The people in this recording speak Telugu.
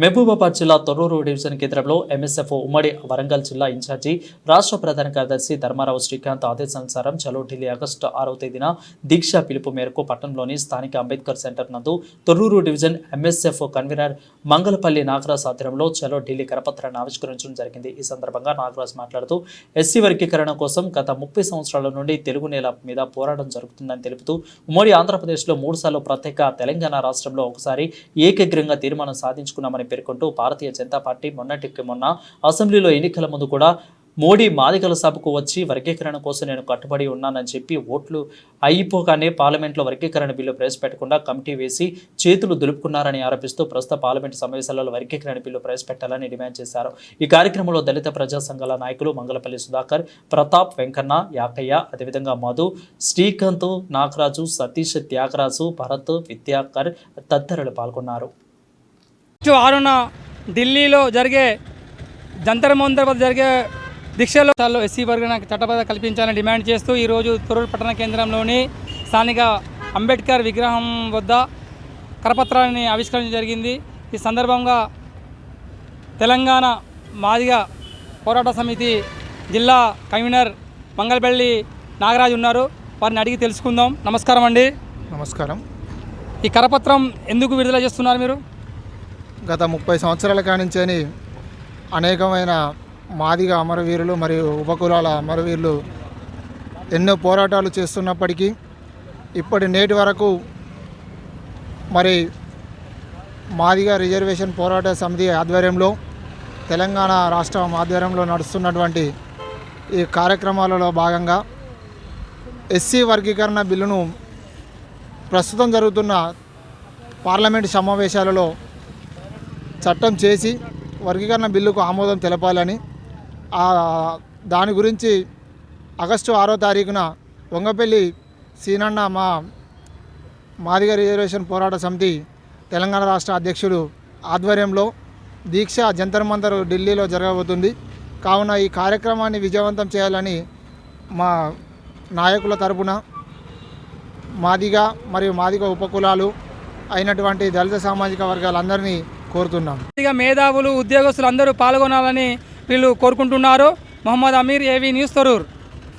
మహబూబాబాద్ జిల్లా తొర్రూరు డివిజన్ కేంద్రంలో ఎంఎస్ఎఫ్ ఉమ్మడి వరంగల్ జిల్లా ఇన్ఛార్జి రాష్ట్ర ప్రధాన కార్యదర్శి ధర్మారావు శ్రీకాంత్ ఆదేశానుసారం చలో ఢిల్లీ ఆగస్టు ఆరవ తేదీన దీక్ష పిలుపు మేరకు పట్టణంలోని స్థానిక అంబేద్కర్ సెంటర్ నందు Torrur division MSF convener Mangalapalli Nagaraj ఆధ్వర్యంలో చలో ఢిల్లీ కరపత్రాన్ని ఆవిష్కరించడం జరిగింది. ఈ సందర్భంగా నాగరాజ్ మాట్లాడుతూ ఎస్సీ వర్గీకరణ కోసం గత ముప్పై సంవత్సరాల నుండి తెలుగు నేల మీద పోరాటం జరుగుతుందని తెలుపుతూ ఉమ్మడి ఆంధ్రప్రదేశ్లో మూడుసార్లు ప్రత్యేక తెలంగాణ రాష్ట్రంలో ఒకసారి ఏకగ్రంగా తీర్మానం సాధించుకున్నామని పేర్కొంటూ భారతీయ జనతా పార్టీ మొన్నటికి మొన్న అసెంబ్లీలో ఎన్నికల ముందు కూడా మోడీ మాదికల సభకు వచ్చి వర్గీకరణ కోసం నేను కట్టుబడి ఉన్నానని చెప్పి ఓట్లు అయిపోగానే పార్లమెంట్లో వర్గీకరణ బిల్లు ప్రవేశపెట్టకుండా కమిటీ వేసి చేతులు దులుపుకున్నారని ఆరోపిస్తూ ప్రస్తుత పార్లమెంట్ సమావేశాలలో వర్గీకరణ బిల్లు ప్రవేశపెట్టాలని డిమాండ్ చేశారు. ఈ కార్యక్రమంలో దళిత ప్రజా సంఘాల నాయకులు మంగళపల్లి సుధాకర్ ప్రతాప్ వెంకన్న యాకయ్య అదేవిధంగా మధు శ్రీకాంత్ నాగరాజు సతీష్ త్యాగరాజు భరత్ విద్యాకర్ తదితరులు పాల్గొన్నారు. ఆరున ఢిల్లీలో జరిగే జంతర్ మంతర్ వద్ద జరిగే దీక్షలో చాలు ఎస్సీ వర్గానికి చట్టబద్ధ కల్పించాలని డిమాండ్ చేస్తూ ఈరోజు తొరూరు పట్టణ కేంద్రంలోని స్థానిక అంబేద్కర్ విగ్రహం వద్ద కరపత్రాన్ని ఆవిష్కరించడం జరిగింది. ఈ సందర్భంగా తెలంగాణ మాదిగ పోరాట సమితి జిల్లా కన్వీనర్ మంగళపల్లి నాగరాజు ఉన్నారు. వారిని అడిగి తెలుసుకుందాం. నమస్కారం అండి. నమస్కారం. ఈ కరపత్రం ఎందుకు విడుదల చేస్తున్నారు మీరు? గత ముప్పై సంవత్సరాల కానించని అనేకమైన మాదిగ అమరవీరులు మరియు ఉపకులాల అమరవీరులు ఎన్నో పోరాటాలు చేస్తున్నప్పటికీ ఇప్పటి నేటి వరకు మరి మాదిగ రిజర్వేషన్ పోరాట సమితి ఆధ్వర్యంలో తెలంగాణ రాష్ట్రం ఆధ్వర్యంలో నడుస్తున్నటువంటి ఈ కార్యక్రమాలలో భాగంగా ఎస్సీ వర్గీకరణ బిల్లును ప్రస్తుతం జరుగుతున్న పార్లమెంట్ సమావేశాలలో చట్టం చేసి వర్గీకరణ బిల్లుకు ఆమోదం తెలపాలని దాని గురించి ఆగస్టు ఆరో తారీఖున వంగపల్లి సీనన్న మా మాదిగ రిజర్వేషన్ పోరాట సమితి తెలంగాణ రాష్ట్ర అధ్యక్షుడు ఆధ్వర్యంలో దీక్ష జంతర్ మంతర్ ఢిల్లీలో జరగబోతుంది. కావున ఈ కార్యక్రమాన్ని విజయవంతం చేయాలని మా నాయకుల తరపున మాదిగ మరియు మాదిగ ఉపకులాలు అయినటువంటి దళిత సామాజిక వర్గాలందరినీ కోరుతున్నాం. మేధావులు ఉద్యోగస్తులు అందరూ పాల్గొనాలని వీళ్ళు కోరుకుంటున్నారు. మొహమ్మద్ అమీర్ ఏవి న్యూస్ తరూర్.